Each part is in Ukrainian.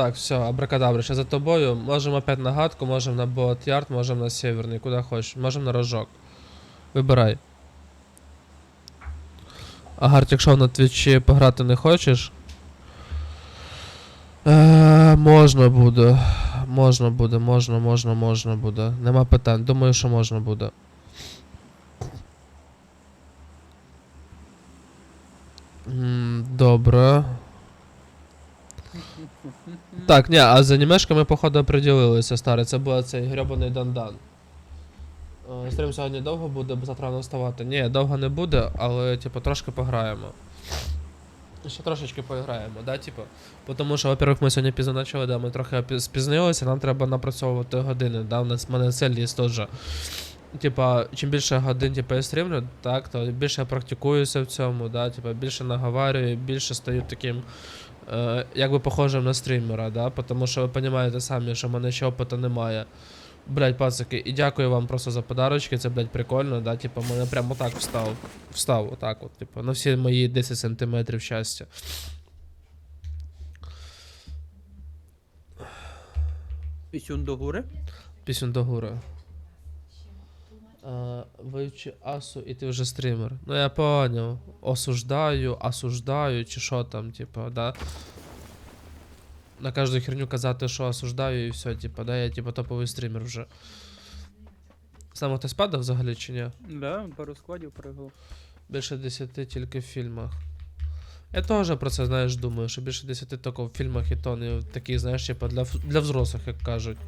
Так, все, абракадабра, сейчас за тобою. Можем опять на гадку, можем на бот ярд, можем на северный, куда хочешь. Можем на рожок. Вибирай. Агарт, якщо на твічі пограти не хочеш. Е, можна буде. Можна буде, можна, можна, можна буде. Нема питань. Думаю, що можна буде. Добре. Так, ні, а з анімешками, походу, оприділилися, старе. Це був цей грьобаний дандан. Е, Стрім сьогодні довго буде, бо завтра рано вставати. Ні, довго не буде, але, типу, трошки пограємо. Ще трошечки поіграємо, да, типу. Тому що, во-первых, ми сьогодні пізно почали, да, ми трохи спізнилися, нам треба напрацьовувати години, да, у нас в мене цель є теж. Типа, чим більше годин типу, я стрімлю, так, то більше я практикуюся в цьому, да, типа, більше наговарюю, більше стаю таким, е, якби похожим на стрімера, да, тому що ви розумієте самі, що в мене ще опиту немає. Блять, пацики, і дякую вам просто за подарочки, це, блядь, прикольно, да, типа, мене прямо так встав, встав, отак от, типу, на всі мої 10 сантиметрів щастя. Пісюн до гури. Пісню до гури. А, вивчи асу, і ти вже стрімер. Ну я поняв. Осуждаю, осуждаю, чи що там, типа, да. На кожну херню казати, що осуждаю, і все, типа, да, я типа топовий стрімер вже. Саме хтось падав взагалі чи ні? Да, пару складів пригав. Більше 10 тільки в фільмах. Я теж про це, знаєш, думаю, що більше 10 тільки в фільмах і то не такі, знаєш, типа для, для взрослих, як кажуть.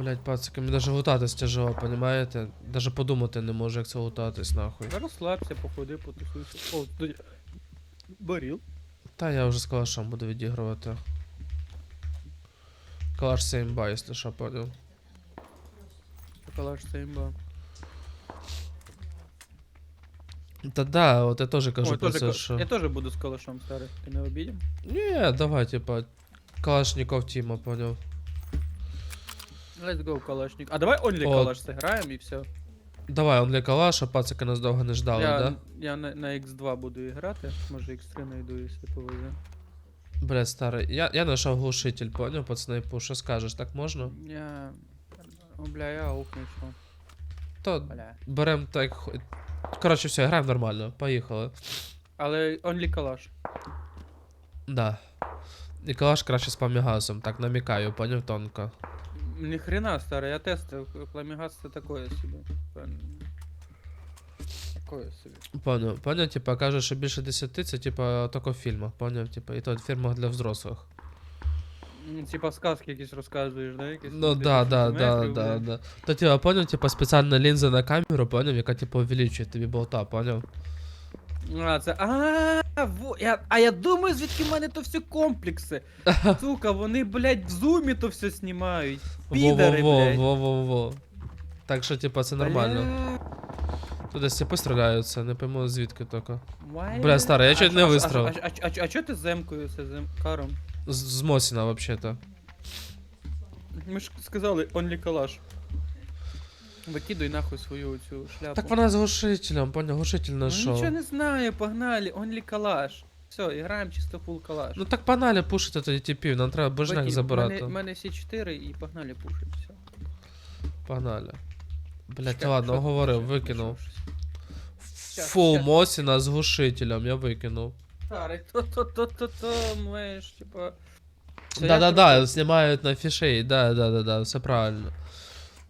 Блять, пацики, мені даже лутатись тяжело, понімаєте? Даже подумати не можу, як це лутатись, нахуй. Розслабся, походи, потусуйся. О, тут... Баріл. Та я вже з калашом буду відігрувати. Калаш це імба, якщо що, понял. Калаш це імба. Та да, от я теж кажу Ой, про тоже це, що. Я теж буду з калашом старий. Ти не обідім? Ні, давай, типа. Калашников Тіма, понял. Let's go, калашник. А давай онлі О. калаш зіграємо і все. Давай, он для калаша, пацики нас довго не ждали, я, да? я на, на X2 буду грати. Може X3 найду, якщо повезе. Бля, старий. Я, я знайшов глушитель, понял, по снайпу, що скажеш, так можна? Я... О, бля, я аукну що. То Бля. берем так. хо- Коротше, все, граємо нормально, поїхали. Але онлі калаш. Да. І калаш краще з пам'ягасом, так намікаю, поняв тонко. Ні хрена, старий, я тестив. Пламігас це такое. Пен- Такое собі. Поняв, поняв, типа, каже, що більше 10 це типа тільки в фільмах, поняв, типа, і то в фільмах для взрослих. М, Типа сказки якісь розказуєш, да? Якісь Ну да, да, да, да, да. То типа, поняв, типа спеціальна лінза на камеру, поняв, яка типу увеличує тобі болта, поняв? А, це. А, во, я, а я думаю, звідки в мене то все комплекси. Сука, вони, блядь, в зумі то все знімають. Підари, блядь. во-во-во. Так що, типа, це нормально. Тут десь типи стріляються, не пойму звідки тільки. Бля, старий, я чуть не а чо- А, а, а, а, а чо ти з емкою, це з каром? З, з Мосіна, вообще-то. Ми ж сказали, онлі калаш. Викидуй нахуй свою цю шляпу. Так вона з глушителем, поняв, глушитель Ну, знайшов. нічого не знаю, погнали, онлі калаш. Все, граємо чисто фул калаш. Ну так погнали пушити тоді типів, нам треба божняк забирати. У мене всі 4 і погнали пушить, все. Погнали. Блять, ладно, говорив, викинув. Фул. Мосіна з глушителем, я викинув. Старий, то-то-то-то-то, маєш, типа... Да-да-да, знімають на фішей, да-да-да, все правильно.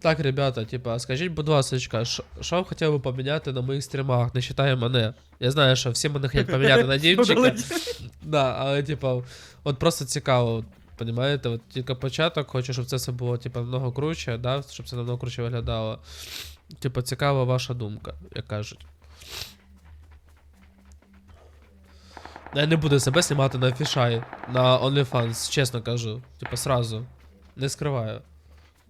Так, ребята, типа, скажіть, будь ласка, що що б хотів би поміняти на моїх стрімах, не вважає мене. Я знаю, що всі мене хочуть поміняти на Дімчика. Да, але типа, от просто цікаво, от, понімаєте, от тільки початок, хочу, щоб це все було, типа, намного круче, да, щоб це намного круче виглядало. Типа, цікава ваша думка, як кажуть. Я не буду себе знімати на фішай, на OnlyFans, чесно кажу. Типа, сразу. Не скриваю.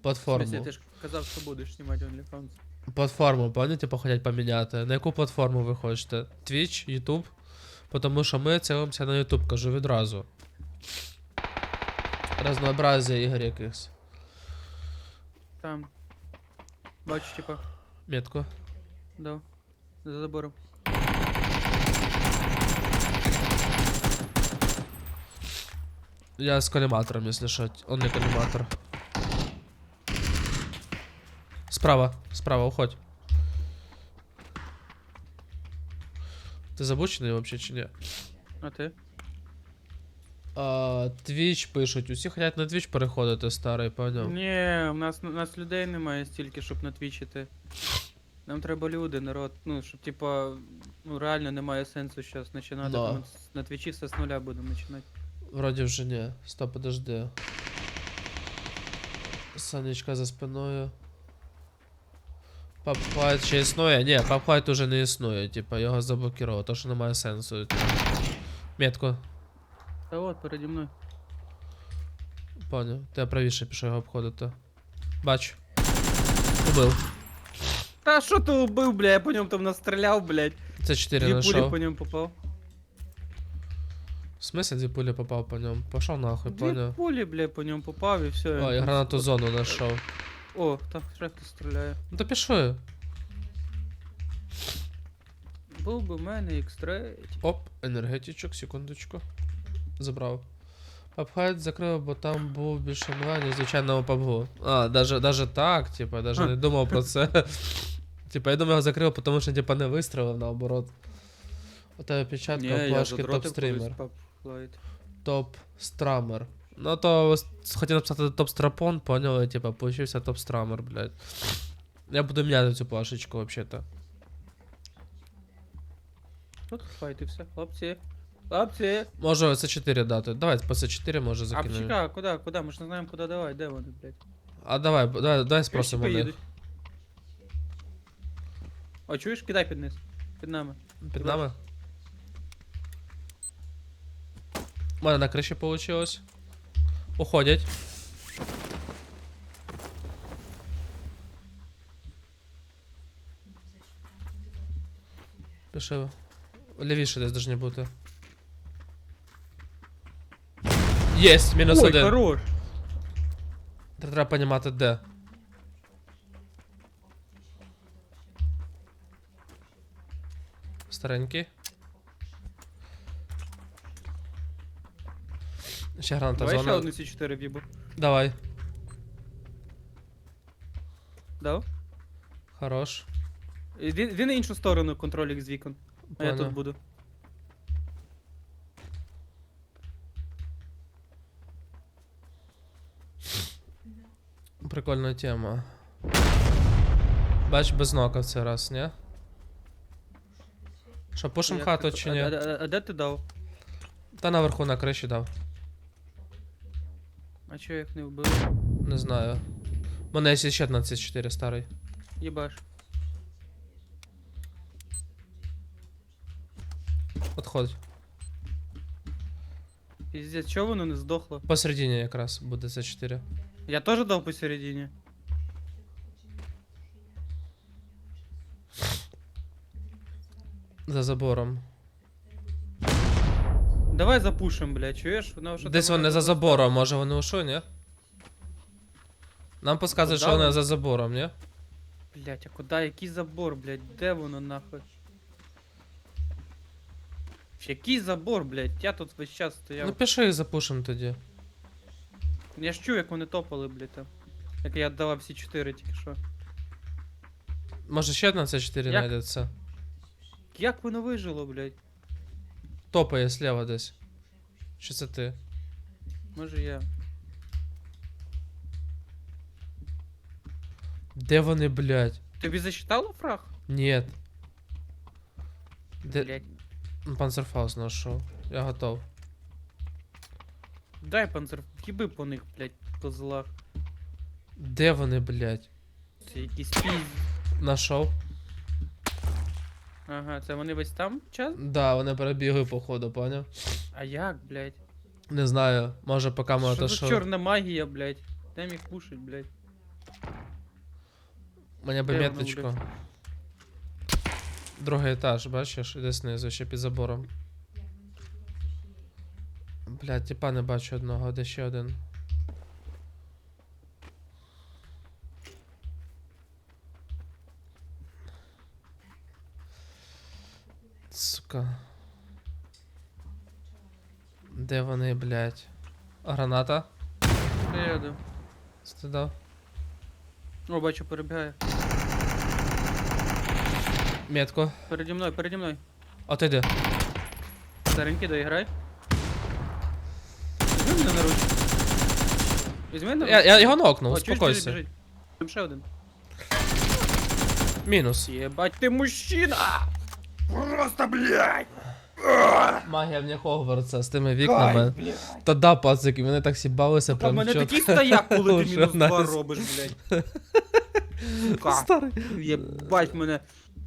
Платформу. Казав, що будеш знімати OnlyFans. Платформу, пам'ятаєте, типу, хотять поміняти. На яку платформу ви хочете? Twitch, YouTube? Тому що ми цілимося на YouTube, кажу відразу. Разнообразие ігор якихось. Там. Бачу, типа. Метку. Да. За забором. Я с коллиматором, если что. Он не коллиматор. Справа, справа, уходь. Ти забучений вообще чи ні? А ти? А, Twitch пишуть, усі хочуть на Twitch переходити, старий, поняв. Ні, у нас, у нас людей немає стільки, щоб натвічити. Нам треба люди, народ. Ну, щоб типа, ну реально немає сенсу зараз починати. Да. Ми На твічі все з нуля будемо починати. Вроді вже ні. Стоп, подожди. Санечка за спиною. Папхайт ще існує? Ні, папхайт уже не існує, типа його заблокували, то що немає сенсу. Метку, Та от, переді мною. поняв. Ти правіше пішов його обходити. Бачу. Убив. Та що ти убив, бля, я по ньому там настріляв, блядь. Це 4 Дві пулі по ньому попав. В смысле дві пулі попав по ньому? Пошов нахуй, Дві поняв. пулі, бля, по ньому попав і все. О, я гранату зону знайшов. О, там ще хтось стріляє. Ну то пішли. Був би в мене X3. Оп, енергетичок, секундочку. Забрав. Папхайт закрив, бо там був більше ніж звичайного пабгу. А, даже, даже так, типа, даже не думав про це. Типа, я думаю, його закрив, тому що типа не вистрілив наоборот. У тебе печатка Ні, я плашки задротив колись топ-стрімер. Pubflight. Топ-страмер. Ну то с- хотів написати топ-страпон, поняли, типа, получився топ-страмер, блядь. Я буду міняти цю плашечку, вообще-то. Тут файт і все. Хлопці. Хлопці. Можу С4 дати. Давай по С4 може А закинемо. почекай, куди, куди? Ми ж не знаємо, куди давай, де вони, блядь. А давай, б- давай, давай Криші спросимо у них. поїдуть. О, чуєш, кидай під низ. Під нами. Під нами. У мене на криші получилось. Уходять. Пішли. Лівіше десь должні бути. Єсть, мінус один. хорош. Треба понімати де. Старенький. Ще граната Давай ще зона. одну С4 в'їбу. Давай. Дав? Хорош. Він, він на іншу сторону контролік з вікон. А я Понял. тут буду. Прикольна тема. Бач, без нока в цей раз, ні? Що, пушим Як хату чи а, ні? а, а, а де ти дав? Та наверху на криші дав. А чого я їх не вбив? Не знаю. У мене є ще на 4 старий. Єбаш. Подходь. Піздець, чого воно не здохло? Посередині якраз буде це 4. Я теж дав посередині. За забором. Давай запушим, блядь, чуєш? Воно вже Десь там вони за забором, може вони ушли, ні? Нам підказують, що Куда вони вони? за забором, ні? Блять, а куди? Який забор, блядь? Де воно нахуй? Який забор, блядь? Я тут весь час стояв. Ну пішли і запушим тоді. Я ж чув, як вони топали, блядь, там. Як я віддавав всі 4 тільки що. Може ще одна це 4 Як? знайдеться. Як воно вижило, блядь? Топає слева десь. Чи це ти? Може я. Де вони, блядь? Тобі засчитало фраг? Нет. Де... Блядь. Панцерфаус знайшов. Я готов. Дай панцер, в'їби по них, блядь, по злах. Де вони, блядь? Це якісь пізь. Нашов. Ага, це вони весь там час? Да, вони перебігли, походу, поняв? А як, блядь? Не знаю. Може поки ми Що за отошов. чорна магія, блядь? Дай їх пушить, блядь. Мені би Де воно, меточку. блядь? Другий етаж, бачиш? Іде знизу, ще під забором. Блядь, типа не бачу одного, де ще один. Сука. Де вони, блядь? Граната? Приїду. Стидав. О, бачу, перебігає. Метку. Переді мною, переді мною. А ти де? Старенький, доіграй. Візьми мене на ручку. Візьми на Я, ручку. я його нокнув, успокойся. Там ще один. Мінус. Єбать, ти мужчина! Просто, блядь! Магія в Хогвартса з тими вікнами. Та да, пацики, вони так сібалися, Та в прям мене чітко. такий стояк, коли ти Уже мінус два найс. робиш, блядь. Сука. Старий. Єбать, мене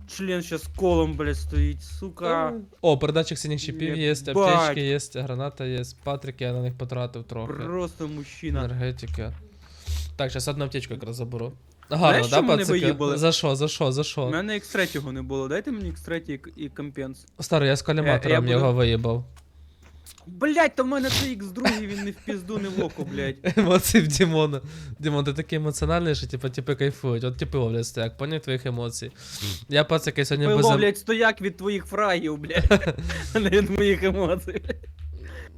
член ще з колом, блядь, стоїть, сука. О, передатчик синіх чіпів є, Єбать. аптечки є, граната є, патрики, я на них потратив трохи. Просто мужчина. Енергетика. Так, зараз одну аптечку якраз заберу. Гарно, Знаєш, да, що мене пацики? виїбали? За що, за що, за У що? мене X3 не було, дайте мені X3 і- і компенс. Старий, я з коліматором буду- його виїбав. Блять, то в мене це X2, він не в пізду, не в око, блять. Емоції в Дімона. Дімон, ти такий емоціональний, що типу, типи кайфують. От типи ловлять стояк, поняв твоїх емоцій. Я пацики сьогодні без... Пило, ем- блять, стояк від твоїх фрагів, блять. А не від моїх емоцій.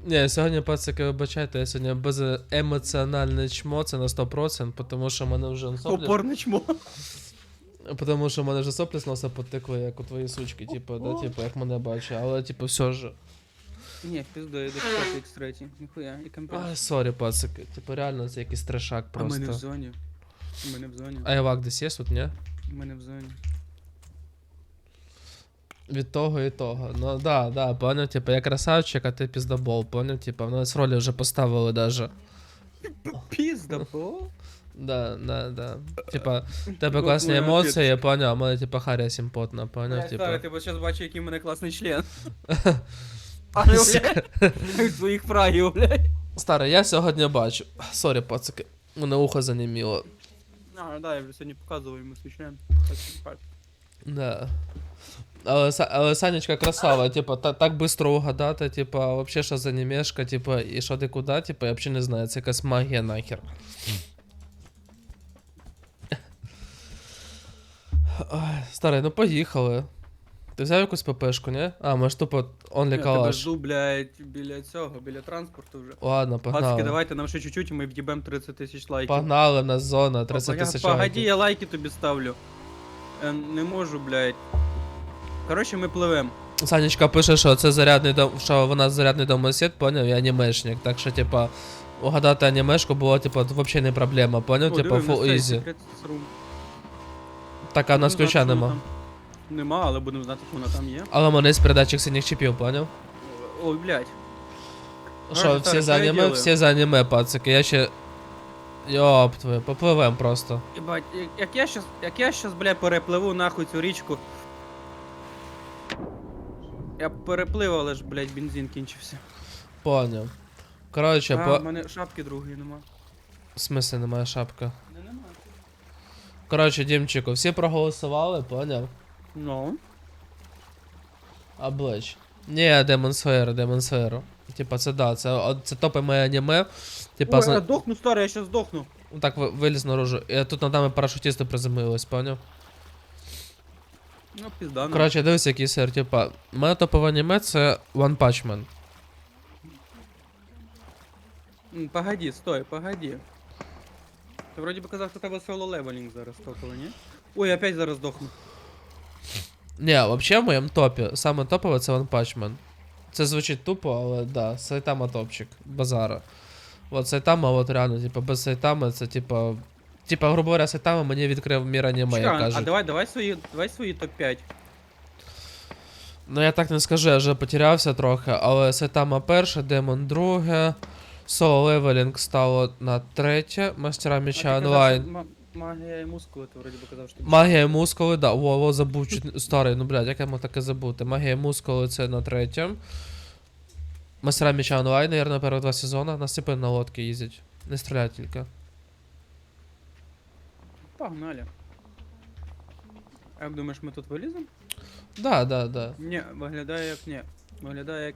Ні, сьогодні пацики, вибачайте, я сьогодні без емоціональне чмо, це на 100%, тому що в мене вже соплі... Опорне чмо. Тому що в мене вже соплі з носа потекли, як у твої сучки, типу, да, типу, як мене бачить, але типу все ж. Ні, в пізду, я до X3, ніхуя, і компенс. Ай, сорі, пацики, типу реально це якийсь трешак А мене в просто. зоні. У мене в зоні. А Івак десь є тут, ні? У мене в зоні. Від того і того. Ну да, да, поняв, типу, я красавчик, а ти піздобол, поняв, типу, в нас ролі вже поставили даже. Пізда, бо? Да, да, да. Типа, тебе класні емоції, я поняв, а в мене типа Харя симпотна, поняв, типа. Ти зараз бачиш, який в мене класний член. А не, блядь, своїх фрагів, блядь. Старий, я сьогодні бачу. Сорі, пацики. Мене ухо заніміло. А, да, я вже сьогодні показував йому свій член. Да. Са- але Санечка красава, типа, та, так быстро угадати, типа, вообще що за немешка, типа, і що ти куди, типа, я взагалі не знаю, це якась магія нахер. Ой, старий, ну поїхали. Ти взяв якусь ППшку, ні? А, може тупо only Я тебе жду, блядь, біля цього, біля транспорту вже. Ладно, Пацки, погнали. давайте нам ще чуть-чуть, і ми в'їбем 30 тисяч лайків. Погнали, в нас зона, 30 Погоди, тисяч Погоди, лайків. я лайки тобі ставлю. Е, не можу, блядь. Коротше, ми пливем. Санечка пише, що це зарядний дом, що вона зарядний домосед, поняв, і анімешник. Так що, типа, угадати анімешку було, типа, взагалі не проблема, поняв? О, Типа, диви, в нас full цей easy. secret room. Так, а в нас Будемо ключа знати, що нема. воно там. Нема, але будемо знати, що вона там є. Але мене є передатчик синіх чіпів, поняв? Ой, блядь. Що, Гарно, всі так, за що я аніме, делаю? всі за аніме, пацики, я ще... Йоп твою, попливем просто. Єбать, як- як я щас, як я щас, блядь, перепливу нахуй цю річку. Я переплив, але ж, блядь, бензин кінчився. Поняв. Коротше, а, по... в мене шапки другої нема. В смысле немає шапка. Не нема. Коротше, Дімчику, всі проголосували, поняв? Ну. Облич. Ні, Demon Slayer, Demon Slayer. Типа, це да, це, це топи моє аніме. Типа, Ой, зна... я дохну, старий, я щас здохну. так ви- виліз наружу. І тут над нами парашутісти приземлились, поняв? Ну, пізда. нам. Коротше, дивись, який сир, типа, моє топове аніме це One Punch Man. М, Погоди, стой, погоди. Ти вроді би казав, що у тебе соло левелінг зараз топовий, ні? Ой, опять зараз здохну. Ні, взагалі в моєму топі, саме топове це One Punch Man. Це звучить тупо, але да, Сайтама топчик, базара. От Сайтама, от реально, типа, без Сайтами це типа. Типа, грубо говоря, Сайтама мені відкрив мір аніме, Чекай, а давай, давай свої, давай свої топ-5. Ну я так не скажу, я вже потерявся трохи, але Сайтама перше, Демон друге, Соло Левелінг стало на третє, Мастера Меча онлайн. Магія і мускули, ти вроді би казав, що... Магія і мускули, да, во, во, забув чуть старий, ну блядь, як я мог таке забути. Магія і мускули це на третьому. Мастера Меча онлайн, наверное, перші два сезони. Типи на лодки їздять. Не стріляють тільки. Погнали. А як думаєш, ми тут виліземо? Да, да, да. Ні, виглядає як ні. Виглядає як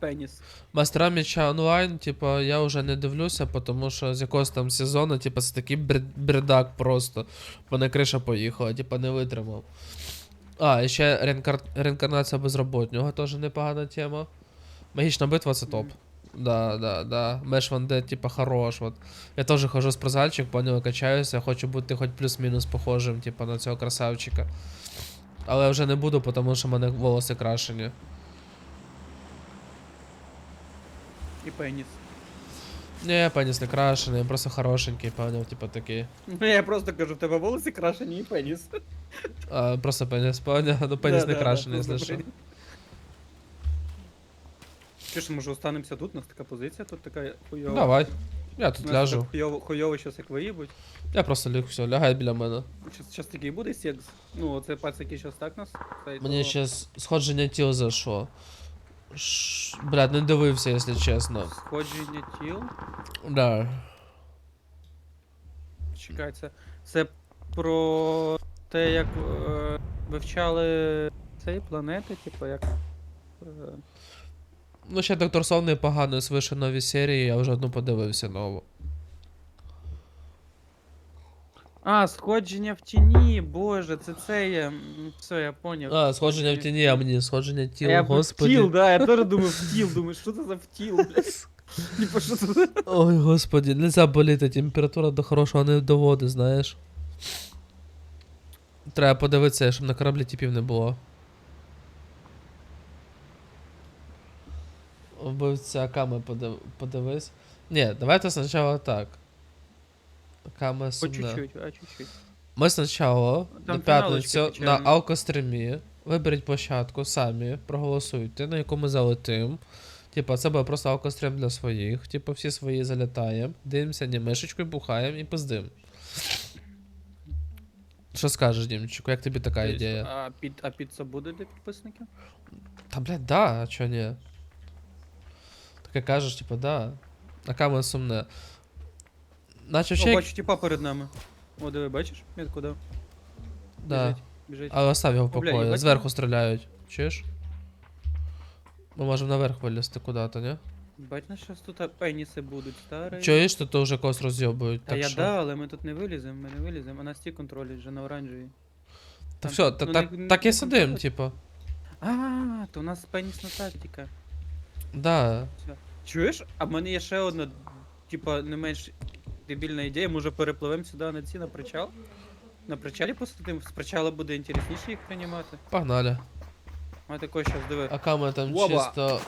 пеніс. Мастера Меча онлайн, типа, я вже не дивлюся, тому що з якогось там сезону, типа, це такий бред- бредак просто. Мене криша поїхала, типа, не витримав. А, і ще реінкар... реінкарнація безробітнього теж непогана тема. Магічна битва це топ. Мгм. Да, да, да. Меш Ван Де, типа, хорош. Вот. Я теж хожу з прозальчик, понял, качаюся, хочу бути хоч плюс-мінус похожим, типа, на цього красавчика. Але я вже не буду, тому що в мене волоси крашені. І пеніс. Ні, пеніс не крашений, просто хорошенький, понял, типа такий. Ну я просто кажу, в тебе волоси крашені і пеніс. А, просто пеніс, понял, ну пеніс Да, не да, да, крашений, просто якщо пеніс. Може, останемося тут? У нас така позиція, тут така хуйова. Давай. Я тут У нас ляжу. так Хуйово, хуйово щас як виїбуть. Я просто ліг, все, лягай біля мене. Щас, щас такий буде секс. Ну, оце пацаки щас так нас. Мені то ще сходження тіл зайшло. Ш... Блядь, не дивився, якщо чесно. Сходження тіл. Да. Чекай, це, це про те, як е, вивчали цей планети, типу, як. Е, Ну, ще доктор Сон непогано свише нові серії, я вже одну подивився нову. А, сходження в тіні, боже, це це я. Все, я поняв. А, сходження в тіні, а мені сходження тіл, А я господи. втіл, да, я теж думав втіл, думаю, що це за втіл, блядь. Типа, що це за... Ой, господи, нельзя боліти, температура до хорошого не доводить, знаєш. Треба подивитися, щоб на кораблі типів не було. Вбивця Ками подив... подивись. Ні, давайте спочатку так. Кама По сумна. чуть-чуть, а чуть-чуть. Ми спочатку Там на п'ятницю на печальна. алкострімі виберіть площадку самі, проголосуйте, на яку ми залетим. Типа, це буде просто алкострім для своїх. Типа, всі свої залітаємо, дивимося анімешечкою, бухаємо і пиздим. Що скажеш, Дімчику, як тобі така Тобто, ідея? А, під, а піца буде для підписників? Та блядь, да, а чо ні? Таке кажеш, типа, да. А кама сумне. Наче О, ще. бачу, типа перед нами. О, диви, бачиш? Метку дав. Да. Біжить, біжить. Але остав його в О, бля, покої. їбать. Зверху стріляють. Чуєш? Ми можемо наверх вилізти куди-то, ні? Бать, нас щас тут пеніси будуть, старий. Чуєш, то, то вже когось розйобують. Та Так я що... да, але ми тут не виліземо, ми не виліземо, а нас ті контролять вже на оранжевій. Та Там, все, та, ну, так, не- так і не сидим, контролять. типу. А, то у нас пенісна тактика. Да. Чуєш? А в мене є ще одна, типа, не менш дебільна ідея, може перепливемо сюди на ці на причал? На причалі посидимо, з причала буде інтересніше їх приймати. Погнали. А такой щас диви. А ками там Оба. чисто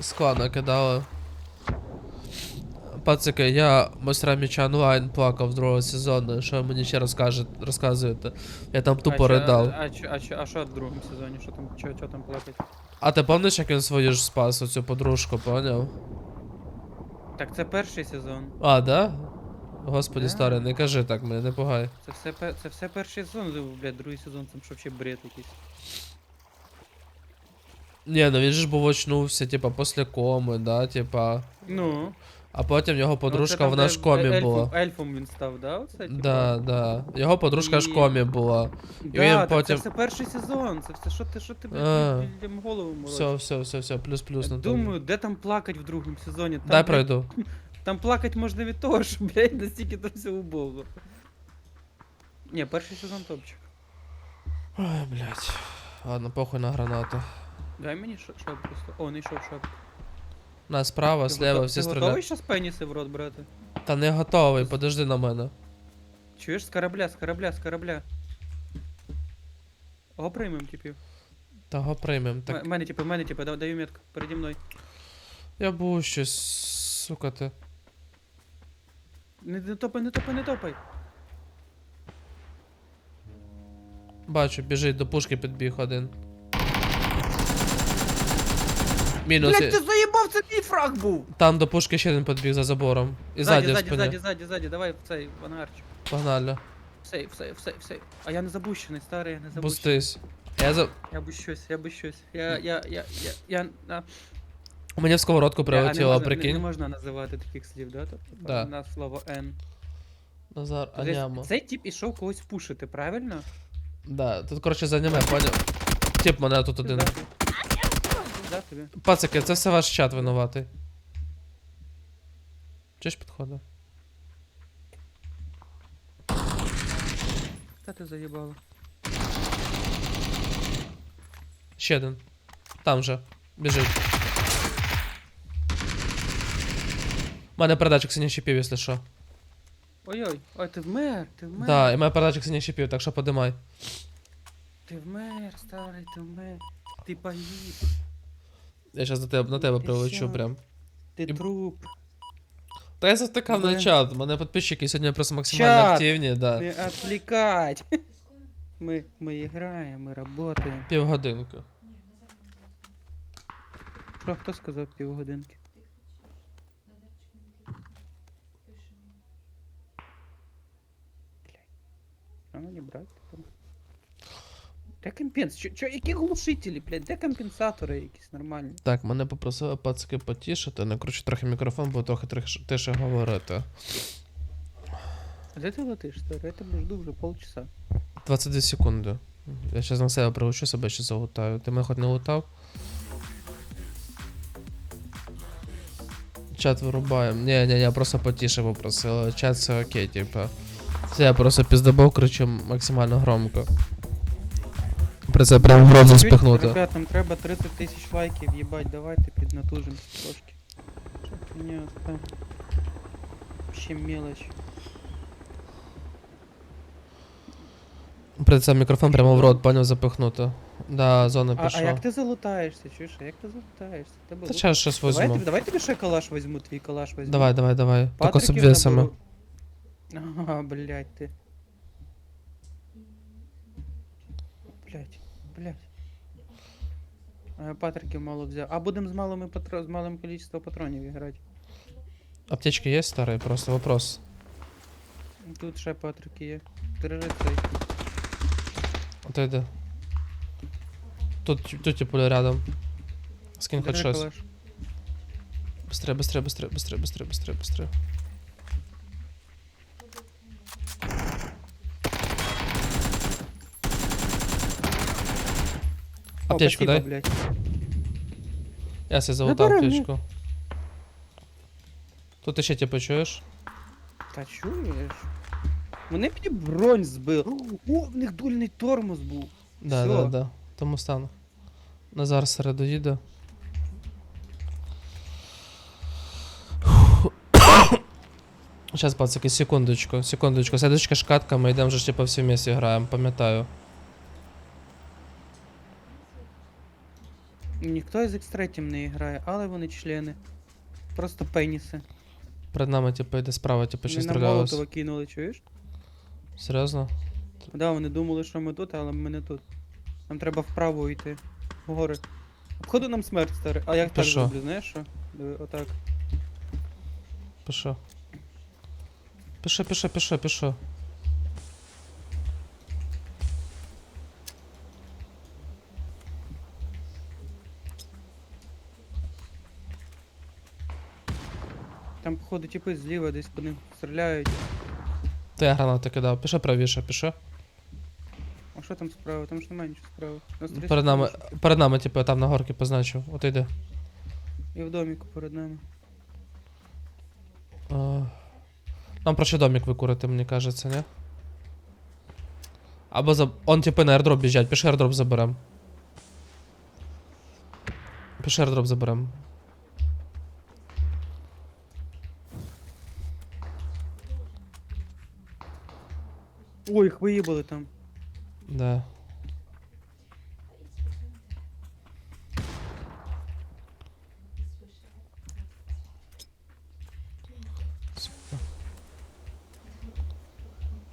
скла накидали. Пацики, я мастера меча онлайн плакав другого сезону. Що мені ще розкаже, розказуєте? Я там тупо а, чо- ридав. А, чо- а, чо- а що в другому сезоні? Що там, чо, чо там плакать? А ти пам'ятаєш, як він свою ж спас, оцю подружку, поняв? Так це перший сезон. А, да? Господи, Да. старий, не кажи так, мене не пугай. Це все, пе- це все перший сезон, блядь, другий сезон, там що ще бред якийсь. Ні, ну він же ж був очнувся, типа, після коми, да, типа. Ну. А потім його ну, подружка, там, вона ж в комі ельфом- була. Ельфом він став, да? Оце, типа? Да, да. Його подружка ж І- комі була. Да, він так потім- це все перший сезон. Це все, що ти, що ти, А. людям голову морочиш. Все, все, все, все, плюс-плюс Я на тому. Думаю, де там плакать в другому сезоні? Там, Дай пройду. Там плакать можна від того, що, блядь, настільки там все убого. Ні, перший сезон топчик. Ой, блядь. Ладно, похуй на гранату. Дай мені шоп просто. О, не йшов шоп. На справа, Ти слева, всі Ти готовий стріляють. щас пеніси в рот брати? Та не готовий, подожди на мене. Чуєш з корабля, з корабля, з корабля. Го приймем, типів. Того приймем. Так. Так Мене, типу, мене, типу, да- даю метку переді мною. я був щось, сука ти. Не, не топай, не топай, не топай. Бачу, біжить до пушки підбіг один. Мінус. Блядь, ти заїбав, це мій фраг був! Там до пушки ще один підбіг за забором. І Ззаді, ззаді ззаді, ззаді, ззаді, давай в цей, в ангарчик. Погнали. Сейф, сейф, сейф, сейф. А я не забущений, старий, я не забущений. Бустись. Я за... Я би щось, я би щось. Я, я, я, я, я, а, Мені в сковородку а не прилетіло, можна, Не, не прикинь. можна називати таких слів, да? Тобто Да. на слово N. Назар, Тобто, анямо. Цей тип ішов когось пушити, правильно? Да, тут, коротше, за аніме, поняв? Тип мене тут один. Пизда Пизда тобі. Пацики, це все ваш чат винуватий. Чи ж підходить? Та ти заїбала. Ще один. Там же. Біжить. У мене передатчик синіх щипів, якщо що. Ой-ой, ой, ти вмер, ти вмер. Да, і мене передатчик синіх щипів, так що подимай. Ти вмер, старий, ти вмер. Ти погиб, Я зараз до тебе, на тебе Ти прилечу що? прям. ти І- труп. Та я затикав на Де? чат, у мене підписчики сьогодні просто максимально Чат! активні, да. Не отвлекать. Мы, мы играем, мы работаем. Півгодинки. Що, хто сказав півгодинки? Блядь. А ну не брать. типу. Де компенс? Чо, чо, які глушителі, блядь, де компенсатори якісь нормальні? Так, мене попросили пацки потішити, накручу трохи мікрофон, бо трохи трохи тише говорити. А де ти летиш? Я тебе жду вже полчаса. 22 секунди. Я зараз на себе прилучу, себе ще залутаю. Ти мене хоч не лутав? Чат вирубаємо. Ні, ні, ні, просто потіше попросили. Чат все окей, типа. Це я просто піздобов кричу максимально громко. Про це прям в рот Чуєте, заспихнути. Ребят, нам треба 30 тисяч лайків, їбать, давайте піднатужимося трошки. Що хуйня там? Ще мелочь. При це мікрофон прямо в рот, поняв запихнути. Да, зона А, а пішла. як ти залутаєшся, чуєш? А як ти залутаєшся? Тебе Та лут- щось давай, возьму. тобі, давай тобі ще калаш візьму, твій калаш візьму. Давай, давай, давай. З Патриків обвісами. наберу. Ага, блядь, ти. Блядь, блядь. А я патриків мало взяв. А будемо з малими патро... з малим количеством патронів грати. Аптечки є старі? Просто вопрос. Тут ще патрики є. Держи цей. Отойди. Тут, тут типу рядом. Скинь хоч Держи щось. калаш. Быстрее, быстрее, быстрее, быстрее, быстрее, быстрее, быстрее. Аптечку дай. блядь. Я себе залутав бери, аптечку. Тут ще типу чуєш? Та чуєш? Вони мені бронь збили. О, в них дульний тормоз був. Да, Всё. да, да. Тому стану. Назар середу їде. Сейчас, пацаки, секундочку, секундочку. Следующая шкатка, ми йдемо вже ж типу всі вместе граємо, пам'ятаю. Ніхто із X3 не грає, але вони члени. Просто пеніси. Перед нами, типу, йде справа, типу, Вони щось на стрілялось. Молотова кинули, чуєш? Серйозно? Да, вони думали, що ми тут, але ми не тут. Нам треба вправо йти. Вгори. Обходу нам смерть, старий. А як Ти так що? зроблю, знаєш що? Диви, отак. Пішов. Пішов, пішов, пішов, пішов. Там, походу, типи зліва десь по них стріляють. Та я гранату кидав. Пішов правіше, пішов. А що там справа? Там ж немає нічого справа. Нас 30 Перед нами, тисяч. перед нами, типу, там на горки позначив. От йди. І в доміку перед нами. А, Нам проще домик викурити, мені кажеться, не? Або за... Он типи на airdrop біжать, пішли airdrop заберем. Пішли airdrop заберем. Ой, їх виїбали там. Да.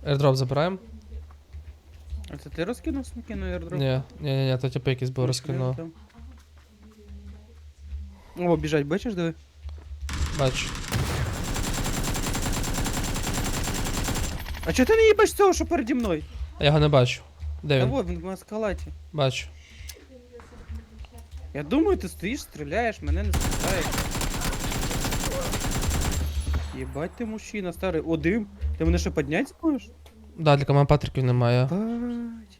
Airdrop забираємо? А це ти розкинув смоки на airdrop? Ні, ні, ні, ні, то типу якийсь був розкинув. О, біжать, бачиш, диви? Бачу. А чого ти не їбаш цього, що переді мною? Я його не бачу. Де Та він? во, він в маскалаті. Бачу. Я думаю, ти стоїш, стріляєш, мене не спитаєш. Єбать ти мужчина, старий. О, дим. Ти мене ще підняти зможеш? Да, для команд Патриків немає. Бать.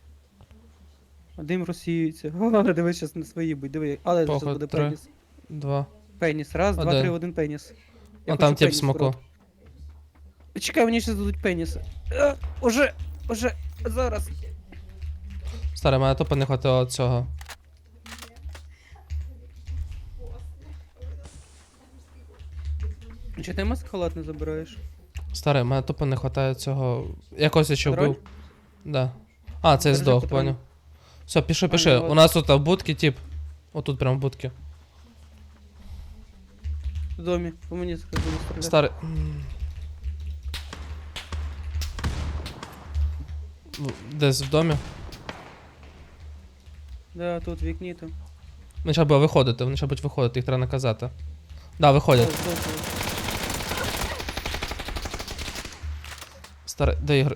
А дим розсіюється. О, диви, щас на свої будь, диви. Але зараз Похуй, буде три. пеніс. Два. Пеніс. Раз, два, Один. три, один пеніс. Я А там тип пеніс в смоку. Чекай, мені ще дадуть пеніси. Е, уже, уже, зараз. Старе, мене тупо не хватило цього. Чи ти маск не забираєш? Старе, мене тупо не хватає цього. Якось я ще вбив. Да. А, це Держи, здох, патрон. поняв. Все, піши, піши. Ну, У нас тут в будки, тип. Отут прям в будки. В домі, по мені сказали стріляти. Десь в домі. Да, тут вікні там. Вони ще буде виходити, вони ще будуть виходити, їх треба наказати. Да, виходять. Ось, ось, ось. Старий, де ігри?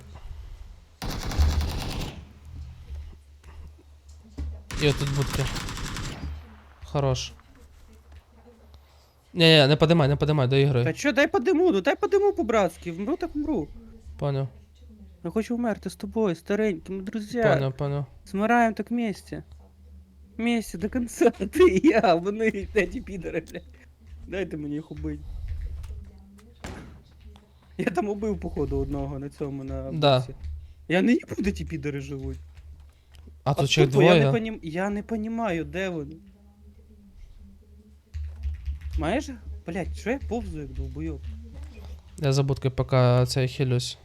І отут будки. Хорош. Ні, ні, не подимай, не подимай, Та доігруй. чо, дай подиму, ну дай подиму по-братськи, вмру так вмру. Поняв, Я хочу вмерти з тобою, стареньким, друзі. поняв, поняв. Смираем так вместе. Вместе до конца. Ти і я, вони, ті підери, блядь. Дайте мені їх убити. Я там убив, походу, одного на цьому, на Да. Я не їбу, де ті підери живуть. А тут ще тупо Я не, двоє. понім... я не понімаю, де вони. Маєш? Блять, що я повзу як довбойоб? Я за будкою поки цей хилюсь.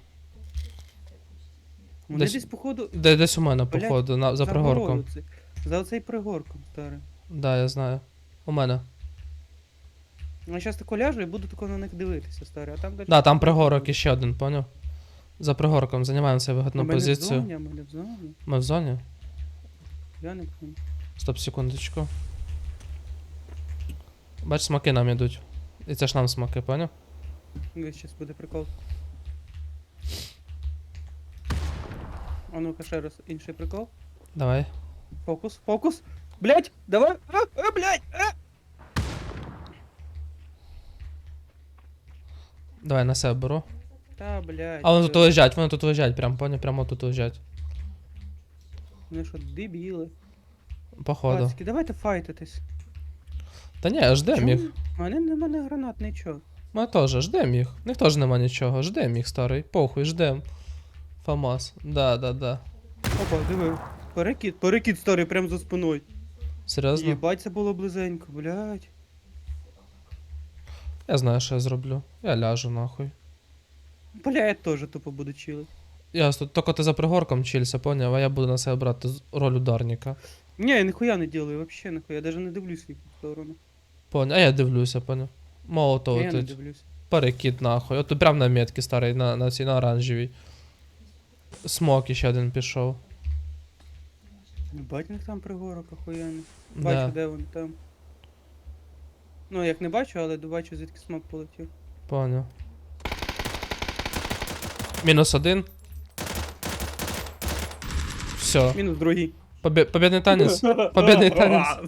Вони Десь- десь, походу, Де, десь у мене, Блядь, походу, на, за пригорком. горою це- За оцей пригорком, старий. Да, я знаю. У мене. Я зараз тако ляжу і буду тако на них дивитися, старий, а там далі. Да, там пригорок іще один, поняв? За пригорком займаємося вигідну У мене в позицію. зоні, мене в зоні. Ми в зоні? Я не пам'ятаю. Стоп, секундочку. Бач, смаки нам ідуть. І це ж нам смаки, поняв? Зараз буде прикол. А ну-ка ще раз інший прикол. Давай. Фокус, фокус. Блять, давай. А, а, блять. А. Давай на себе беру. Та, блять. А вони тут лежать, вони тут лежать, прям, поняв, прямо тут лежать. Вони що, дебіли. Походу. Пацки, давайте файтитись. Та ні, ждем їх. У мене нема не гранат, нічого. Ми теж, ждем їх. В них теж нема нічого. Ждем їх, старий. Похуй, ждем. Фамас. Да, да, да. Опа, диви. Перекид, перекид старий прям за спиною. Серйозно? Єбать, це було близенько, блять. Я знаю, що я зроблю. Я ляжу нахуй. Бля, я теж тупо буду чилити. Я тільки ти за пригорком чилься, поняв, а я буду на себе брати роль ударника. Ні, я ніхуя не делаю, вообще ніхуя, я даже не дивлюсь в їхню сторону. Поняв, а я дивлюся, поняв. Молото я не дивлюсь. Перекид нахуй. От прям на метки старий, на, на цій на оранжевій. Смок іще один пішов. Бать, них там пригорок охуєнний. Да. Бачу, де він там. Ну, як не бачу, але бачу, звідки смок полетів. Поняв. Мінус один. Все. Мінус другий. Побє... Побєдний танець. Побєдний танець.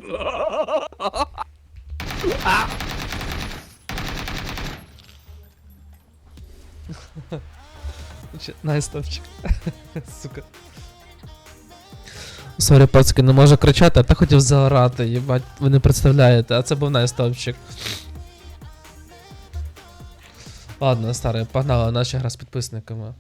Чи- Найс. Сука. Сорі, пацки, не можу кричати, а та хотів заорати, їбать, ви не представляєте, а це був найстопчик. Ладно, старий, погнали, наша гра з підписниками.